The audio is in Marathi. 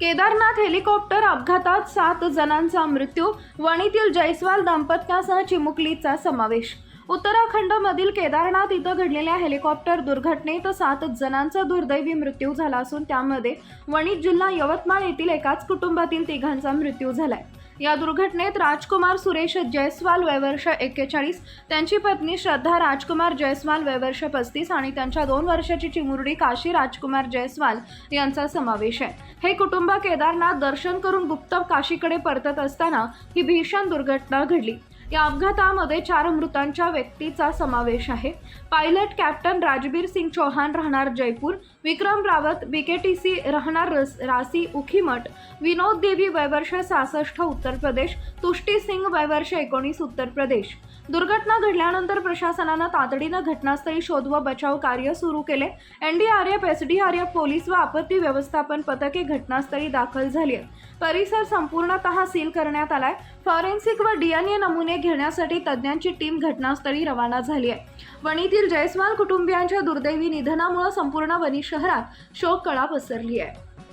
केदारनाथ हेलिकॉप्टर अपघातात सात जणांचा मृत्यू वणीतील जयस्वाल दाम्पत्यासह चिमुकलीचा समावेश. उत्तराखंडमधील केदारनाथ इथं घडलेल्या हेलिकॉप्टर दुर्घटनेत सात जणांचा दुर्दैवी मृत्यू झाला असून त्यामध्ये वणी जिल्हा यवतमाळ येथील एकाच कुटुंबातील तिघांचा मृत्यू झालाय. या दुर्घटनेत राजकुमार सुरेश जयस्वाल वयवर्ष एक्केचाळीस. त्यांची पत्नी श्रद्धा राजकुमार जयस्वाल वयवर्ष पस्तीस आणि त्यांच्या दोन वर्षाची चिमुरडी काशी राजकुमार जयस्वाल यांचा समावेश आहे. हे कुटुंब केदारनाथ दर्शन करून गुप्त काशीकडे परतत असताना ही भीषण दुर्घटना घडली. या अपघातामध्ये चार मृतांच्या व्यक्तीचा समावेश आहे. पायलट कॅप्टन राजबीर सिंग चौहान राहणार जयपूर विक्रम रावत बीकेटीसी राहणार रस रासी उखीमठ विनोद देवी वयवर्ष सहासष्ट उत्तर प्रदेश तुष्टी सिंग वयवर्ष एकोणीस उत्तर प्रदेश. दुर्घटना घडल्यानंतर प्रशासनानं तातडीनं घटनास्थळी शोध व बचाव कार्य सुरू केले. एनडीआरएफ एसडीआरएफ पोलीस व आपत्ती व्यवस्थापन पथके घटनास्थळी दाखल झाली आहेत. परिसर संपूर्णतः सील करण्यात आलाय. फॉरेन्सिक व डीएनए नमुने घेण्यासाठी तज्ज्ञांची टीम घटनास्थळी रवाना झाली आहे. वणीतील जयस्वाल कुटुंबियांच्या दुर्दैवी निधनामुळे संपूर्ण वणी शहरात शोककळा पसरली आहे.